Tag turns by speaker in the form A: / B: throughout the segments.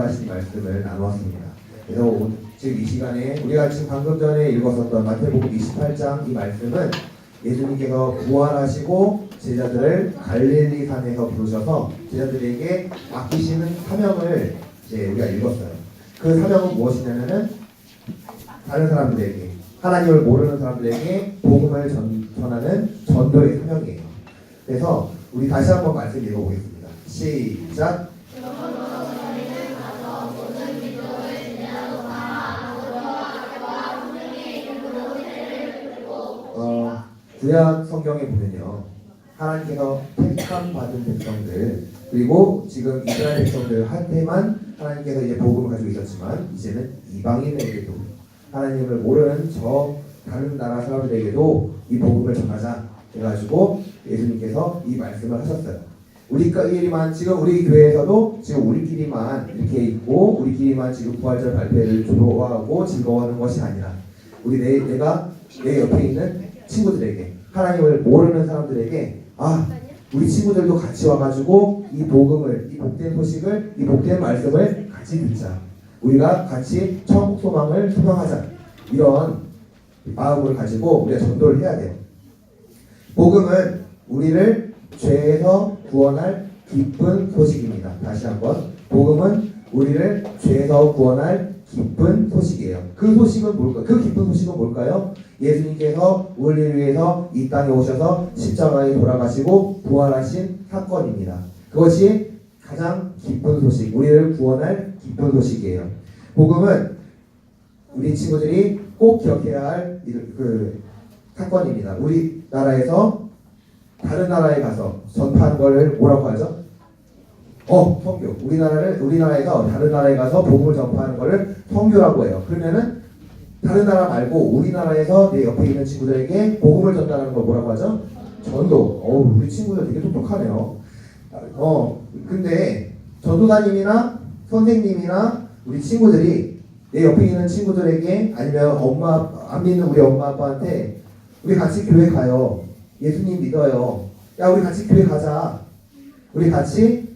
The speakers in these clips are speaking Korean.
A: 하신 말씀을 나누었습니다. 그래서 오- 지금 이 시간에 우리가 지금 방금 전에 읽었었던 마태복음 28장 이 말씀은 예수님께서 부활하시고 제자들을 갈릴리 산에서 부르셔서 제자들에게 맡기시는 사명을 이제 우리가 읽었어요. 그 사명은 무엇이냐면은 다른 사람들에게 하나님을 모르는 사람들에게 복음을 전, 전하는 전도의 사명이에요. 그래서 우리 다시 한번 말씀 읽어보겠습니다. 시작. 구약 성경에 보면요. 하나님께서 택함 받은 백성들 그리고 지금 이스라엘 백성들한테만 하나님께서 이제 복음을 가지고 있었지만 이제는 이방인에게도 하나님을 모르는 저 다른 나라 사람들에게도 이 복음을 전하자 해가지고 예수님께서 이 말씀을 하셨어요. 우리끼리만 지금 우리 교회에서도 지금 우리끼리만 이렇게 있고 우리끼리만 지금 부활절 발표를 좋아하고 즐거워하는 것이 아니라 우리 내, 내가 내 옆에 있는 친구들에게 하나님을 모르는 사람들에게 아 우리 친구들도 같이 와가지고 이 복음을 이 복된 소식을 이 복된 말씀을 같이 듣자 우리가 같이 천국 소망을 소망하자 이런 마음을 가지고 우리가 전도를 해야 돼요. 복음은 우리를 죄에서 구원할 기쁜 소식입니다. 다시 한번 복음은 우리를 죄에서 구원할 기쁜 소식이에요. 그 소식은 뭘까요? 그 기쁜 소식은 뭘까요? 예수님께서 우리를 위해서 이 땅에 오셔서 십자가에 돌아가시고 부활하신 사건입니다. 그것이 가장 기쁜 소식, 우리를 구원할 기쁜 소식이에요. 복음은 우리 친구들이 꼭 기억해야 할 그 사건입니다. 우리나라에서 다른 나라에 가서 전파하는 걸 뭐라고 하죠? 어, 성교. 우리나라를 우리나라에서 다른 나라에 가서 복음을 전파하는 거를 성교라고 해요. 그러면은 다른 나라 말고 우리나라에서 내 옆에 있는 친구들에게 복음을 전달하는 걸 뭐라고 하죠? 전도. 어우, 우리 친구들 되게 똑똑하네요. 어, 근데 전도사님이나 선생님이나 우리 친구들이 내 옆에 있는 친구들에게 아니면 엄마 안 믿는 우리 엄마 아빠한테 우리 같이 교회 가요. 예수님 믿어요. 야, 우리 같이 교회 가자. 우리 같이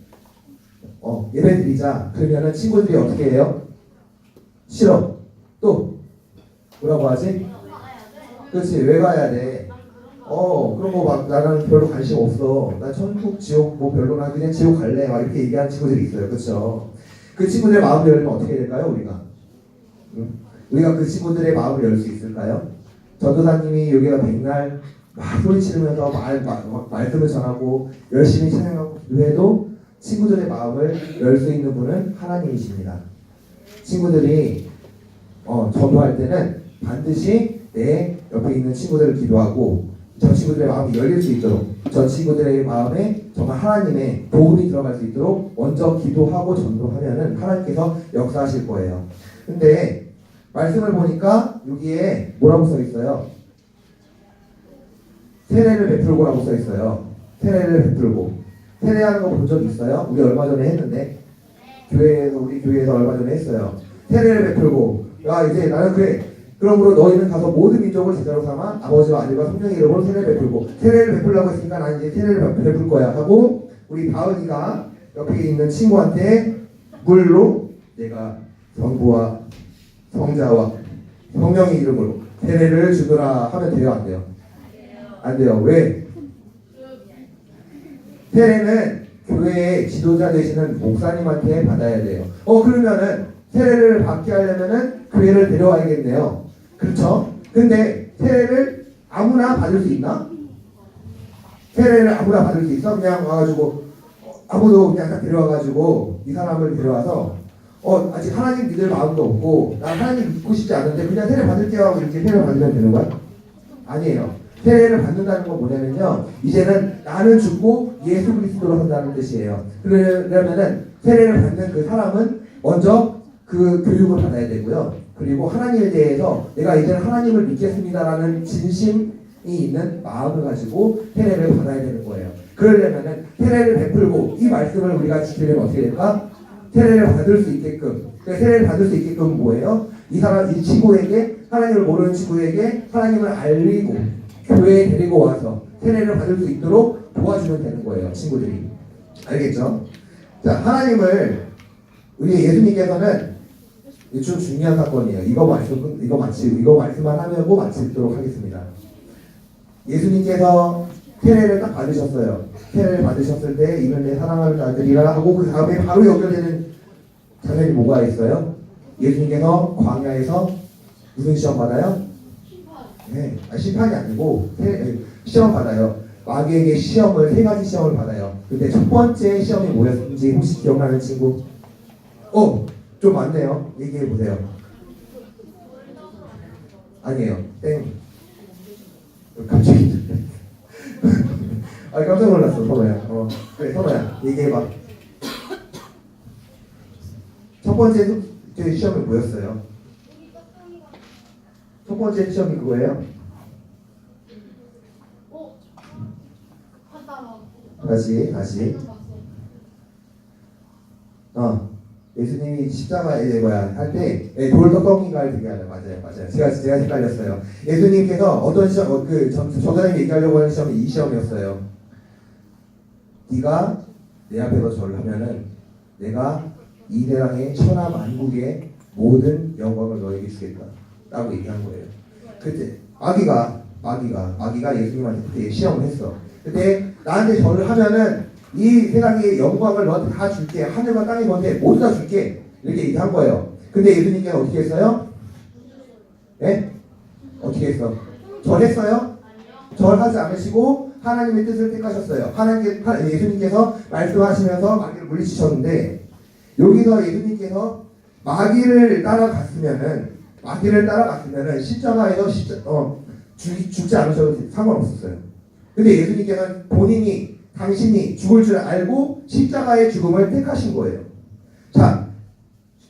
A: 어, 예배 드리자. 그러면은 친구들이 어떻게 해요? 싫어. 또 뭐라고 하지? 그렇지. 왜 가야 돼? 어, 그런 거 막 나는 별로 관심 없어. 나 천국, 지옥 뭐 별로 나 그냥 지옥 갈래. 막 이렇게 얘기하는 친구들이 있어요. 그렇죠? 그 친구들의 마음을 열면 어떻게 될까요, 우리가? 응? 우리가 그 친구들의 마음을 열 수 있을까요? 전도사님이 여기가 백날 막 소리 지르면서 말, 말, 말씀을 전하고 열심히 찬양하고 기도해도 친구들의 마음을 열 수 있는 분은 하나님이십니다. 친구들이 어, 전도할 때는 반드시 내 옆에 있는 친구들을 기도하고 저 친구들의 마음이 열릴 수 있도록 저 친구들의 마음에 정말 하나님의 도움이 들어갈 수 있도록 먼저 기도하고 전도하면은 하나님께서 역사하실 거예요. 근데 말씀을 보니까 여기에 뭐라고 써 있어요? 세례를 베풀고라고 써 있어요. 세례를 베풀고 세례하는 거 본 적 있어요? 우리 얼마 전에 했는데 교회에서 우리 교회에서 얼마 전에 했어요. 세례를 베풀고 야 이제 나는 그래 그러므로 너희는 가서 모든 민족을 제자로 삼아 아버지와 아들과 성령의 이름으로 세례를 베풀고 세례를 베풀라고 했으니까 난 이제 세례를 베풀 거야 하고 우리 다은이가 옆에 있는 친구한테 물로 내가 성부와 성자와 성령의 이름으로 세례를 주더라 하면 돼요 안 돼요? 안 돼요. 왜? 세례는 교회의 지도자 되시는 목사님한테 받아야 돼요. 어 그러면은 세례를 받게 하려면은 교회를 데려와야겠네요. 그렇죠? 근데 세례를 아무나 받을 수 있나? 세례를 아무나 받을 수 있어? 그냥 와가지고 어, 아무도 그냥 딱 데려와가지고 이 사람을 데려와서 어 아직 하나님 믿을 마음도 없고 나 하나님 믿고 싶지 않은데 그냥 세례 받을게요 하고 이렇게 세례 받으면 되는 거야? 아니에요. 세례를 받는다는 건 뭐냐면요. 이제는 나는 죽고 예수 그리스도로 산다는 뜻이에요. 그러면은 세례를 받는 그 사람은 먼저 그 교육을 받아야 되고요. 그리고 하나님에 대해서 내가 이제는 하나님을 믿겠습니다라는 진심이 있는 마음을 가지고 세례를 받아야 되는 거예요. 그러려면은 세례를 베풀고 이 말씀을 우리가 지키려면 어떻게 될까? 세례를 받을 수 있게끔. 그러니까 세례를 받을 수 있게끔 뭐예요? 이 사람, 이 친구에게 하나님을 모르는 친구에게 하나님을 알리고 교회에 데리고 와서 세례를 받을 수 있도록 도와주면 되는 거예요, 친구들이. 알겠죠? 자, 하나님을 우리 예수님께서는 이좀 중요한 사건이에요. 이거 말씀 이거 마치 이거 말씀만 하고 마치도록 하겠습니다. 예수님께서 세례를 딱 받으셨어요. 세례를 받으셨을 때 이는 내 사랑하는 아들이라 하고 그 다음에 바로 연결되는 장면이 뭐가 있어요? 예수님께서 광야에서 무슨 시험 받아요? 네, 아, 심판이 아니고 세- 시험 받아요. 마귀에게 시험을 세 가지 시험을 받아요. 근데 첫 번째 시험이 뭐였는지 혹시 기억나는 친구? 어, 좀 많네요. 얘기해 보세요. 아니에요. 땡. 갑자기. 아 깜짝 놀랐어, 선호야. 어, 그래, 선호야. 얘기해봐. 첫 번째 시험이 뭐였어요? 첫 번째 시험이 그거예요?
B: 어? 하다가
A: 다시, 다시. 어, 예수님이 십자가에 뭐야 할때 예, 돌 떡덩이가를 되게 하죠. 맞아요, 맞아요. 제가 제가 헷갈렸어요. 예수님께서 어떤 시험, 어, 그 전, 전사님 얘기하려고 하는 시험이 이 시험이었어요. 네가 내 앞에서 절을 하면은 내가 이 대랑의 천하 만국의 모든 영광을 너에게 주겠다 라고 얘기한 거예요. 그때 마귀가 마귀가 마귀가 예수님한테 그때 시험을 했어. 그때 나한테 절을 하면은 이 세상의 영광을 너한테 다 줄게. 하늘과 땅이 너한테 모두 다 줄게. 이렇게 얘기한 거예요. 근데 예수님께서 어떻게 했어요? 예? 어떻게 했어? 절했어요? 절하지 않으시고 하나님의 뜻을 택하셨어요. 하나님 하- 예수님께서 말씀하시면서 마귀를 물리치셨는데 여기서 예수님께서 마귀를 따라갔으면은 마귀를 따라갔으면은 십자가에서 십자 어 죽, 죽지 않으셔도 상관없었어요. 근데 예수님께서는 본인이 당신이 죽을 줄 알고 십자가의 죽음을 택하신 거예요. 자,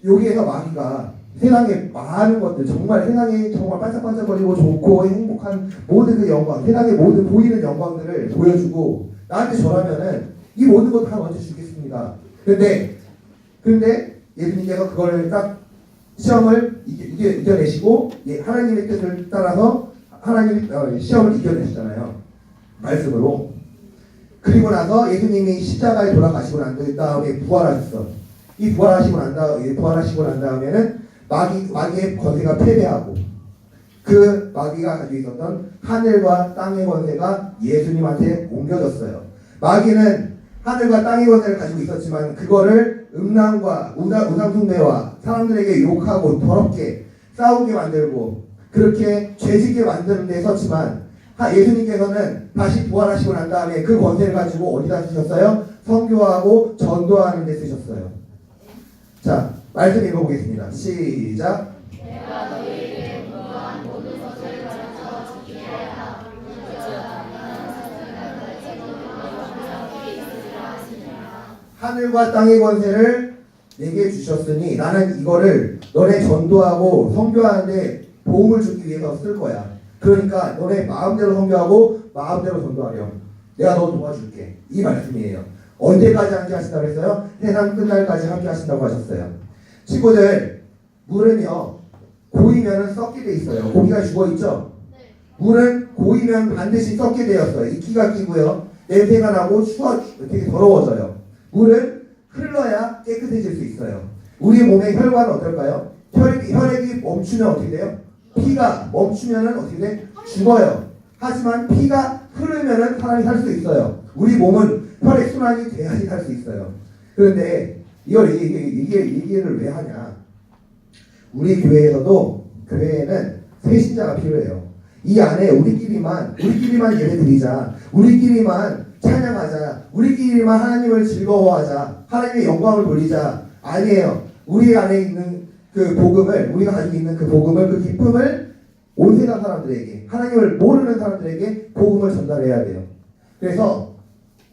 A: 여기에서 마귀가 세상의 많은 것들, 정말 세상에 정말 반짝반짝거리고 좋고 행복한 모든 그 영광, 세상의 모든 보이는 영광들을 보여주고 나한테 절하면은 이 모든 것 다 먼저 주겠습니다. 근데, 근데 예수님께서 그걸 딱 시험을 이겨, 이겨, 이겨 내시고 예, 하나님의 뜻을 따라서 하나님 어, 시험을 이겨내시잖아요. 말씀으로. 그리고 나서 예수님이 십자가에 돌아가시고 난 다음에 부활하셨어. 이 부활하시고 난 다음에 부활하시고 난 다음에는 마귀 마귀의 권세가 패배하고 그 마귀가 가지고 있었던 하늘과 땅의 권세가 예수님한테 옮겨졌어요. 마귀는 하늘과 땅의 권세를 가지고 있었지만 그거를 음란과 우상, 우상숭배와 사람들에게 욕하고 더럽게 싸우게 만들고 그렇게 죄짓게 만드는 데 썼지만 하- 예수님께서는 다시 부활하시고 난 다음에 그 권세를 가지고 어디다 쓰셨어요? 선교하고 전도하는 데 쓰셨어요. 자, 말씀 읽어보겠습니다. 시작. 하늘과 땅의 권세를 내게 주셨으니 나는 이거를 너네 전도하고 선교하는데 도움을 주기 위해서 쓸 거야. 그러니까 너네 마음대로 선교하고 마음대로 전도하렴. 내가 너 도와줄게. 이 말씀이에요. 언제까지 함께 하신다고 했어요? 세상 끝날까지 함께 하신다고 하셨어요. 친구들, 물은요, 고이면은 썩게 돼 있어요. 고기가 죽어 있죠? 물은 고이면 반드시 썩게 되었어요. 이끼가 끼고요. 냄새가 나고 추워, 되게 더러워져요. 물은 흘러야 깨끗해질 수 있어요. 우리 몸의 혈관은 어떨까요? 혈액이, 혈액이 멈추면 어떻게 돼요? 피가 멈추면은 어떻게 돼? 죽어요. 하지만 피가 흐르면은 사람이 살 수 있어요. 우리 몸은 혈액 순환이 돼야지 살 수 있어요. 그런데 이걸 얘기를 왜 하냐? 우리 교회에서도 교회에는 세신자가 필요해요. 이 안에 우리끼리만 우리끼리만 예배 드리자. 우리끼리만 찬양하자. 우리끼리만 하나님을 즐거워하자. 하나님의 영광을 돌리자. 아니에요. 우리 안에 있는 그 복음을 우리가 가지고 있는 그 복음을 그 기쁨을 온 세상 사람들에게 하나님을 모르는 사람들에게 복음을 전달해야 돼요. 그래서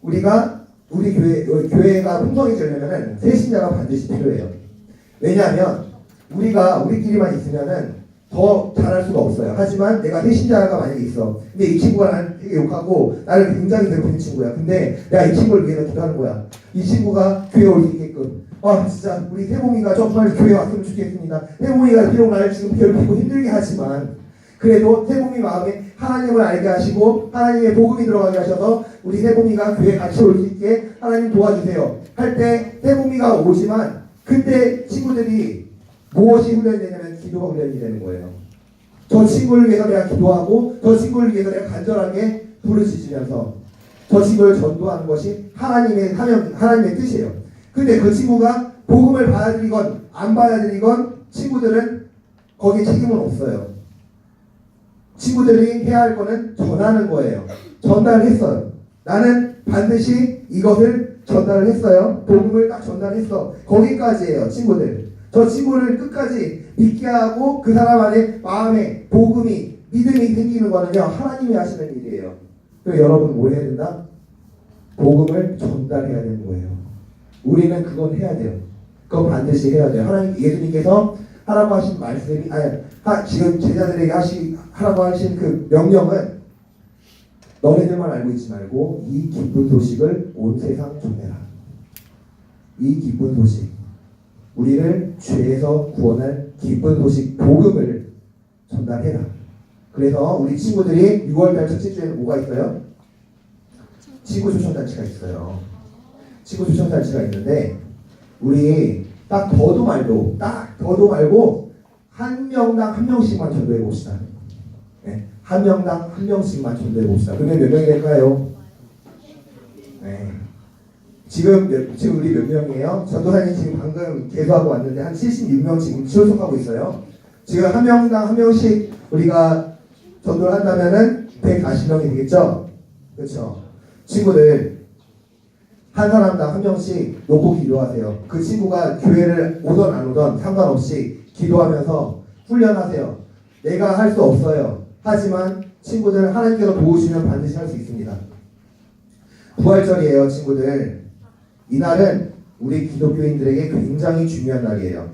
A: 우리가 우리 교회 교회가 풍성해지려면은 세신자가 반드시 필요해요. 왜냐하면 우리가 우리끼리만 있으면은 더 잘할 수가 없어요. 하지만 내가 세신자가 만약에 있어. 근데 이 친구가 나를 욕하고 나를 굉장히 괴롭히는 친구야. 근데 내가 이 친구를 위해서 기도하는 거야. 이 친구가 교회 올 수 있게끔. 아 진짜 우리 태봉이가 정말 교회 왔으면 좋겠습니다. 태봉이가 비록 나를 지금 괴롭히고 힘들게 하지만 그래도 태봉이 마음에 하나님을 알게 하시고 하나님의 복음이 들어가게 하셔서 우리 태봉이가 교회 같이 올 수 있게 하나님 도와주세요. 할 때 태봉이가 오지만 그때 친구들이 무엇이 훈련이 되냐면 기도가 훈련이 되는 거예요. 저 친구를 위해서 내가 기도하고 저 친구를 위해서 내가 간절하게 부르짖으면서 저 친구를 전도하는 것이 하나님의 하나님, 하나님의 뜻이에요. 근데 그 친구가 복음을 받아들이건 안 받아들이건 친구들은 거기에 책임은 없어요. 친구들이 해야 할 거는 전하는 거예요. 전달했어요. 나는 반드시 이것을 전달을 했어요. 복음을 딱 전달했어. 거기까지예요, 친구들. 저 친구를 끝까지 믿게 하고 그 사람 안에 마음에 복음이 믿음이 생기는 거는요 하나님이 하시는 일이에요. 그럼 여러분 뭐 해야 된다? 복음을 전달해야 되는 거예요. 우리는 그건 해야 돼요. 그건 반드시 해야 돼요. 하나님 예수님께서 하라고 하신 말씀이 아니 하, 지금 제자들에게 하시 하라고 하신 그 명령은 너네들만 알고 있지 말고 이 기쁜 소식을 온 세상 전해라. 이 기쁜 소식 우리를 죄에서 구원할 기쁜 소식 복음을 전달해라. 그래서 우리 친구들이 6월달 첫째 주에는 뭐가 있어요? 친구 초청 단체가 있어요. 친구 초청 단체가 있는데 우리 딱 더도 말도 딱 더도 말고 한 명당 한 명씩만 전도해 봅시다. 네, 한 명당 한 명씩만 전도해 봅시다. 그러면 몇 명이 될까요? 네. 지금 몇, 지금 우리 몇 명이에요? 전도사님 지금 방금 개소하고 왔는데 한 76명 지금 출석하고 있어요. 지금 한 명당 한 명씩 우리가 전도를 한다면은 140명이 되겠죠? 그렇죠? 친구들 한 사람당 한 명씩 놓고 기도하세요. 그 친구가 교회를 오던 안 오던 상관없이 기도하면서 훈련하세요. 내가 할 수 없어요. 하지만 친구들 하나님께서 도우시면 반드시 할 수 있습니다. 부활절이에요, 친구들. 이날은 우리 기독교인들에게 굉장히 중요한 날이에요.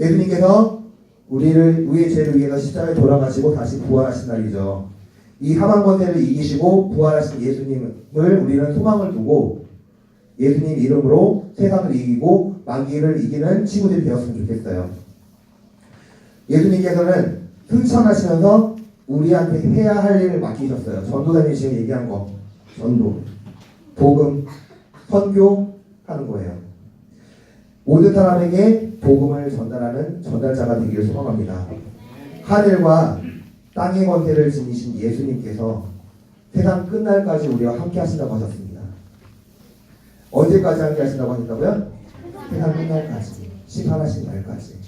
A: 예수님께서 우리를 우리의 죄를 위해서 십자가에 돌아가시고 다시 부활하신 날이죠. 이 하만 권세를 이기시고 부활하신 예수님을 우리는 소망을 두고 예수님 이름으로 세상을 이기고 마귀를 이기는 친구들이 되었으면 좋겠어요. 예수님께서는 승천하시면서 우리한테 해야 할 일을 맡기셨어요. 전도사님이 지금 얘기한 거. 전도. 복음. 선교 하는 거예요. 모든 사람에게 복음을 전달하는 전달자가 되기를 소망합니다. 하늘과 땅의 권세를 지니신 예수님께서 세상 끝날까지 우리와 함께 하신다고 하셨습니다. 언제까지 함께 하신다고 하셨다고요? 세상 끝날까지. 심판하신 날까지.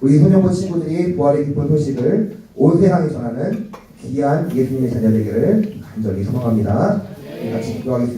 A: 우리 소년부 친구들이 부활의 기쁜 소식을 온 세상에 전하는 귀한 예수님의 자녀 되기를 간절히 소망합니다. 같이 기도하겠습니다.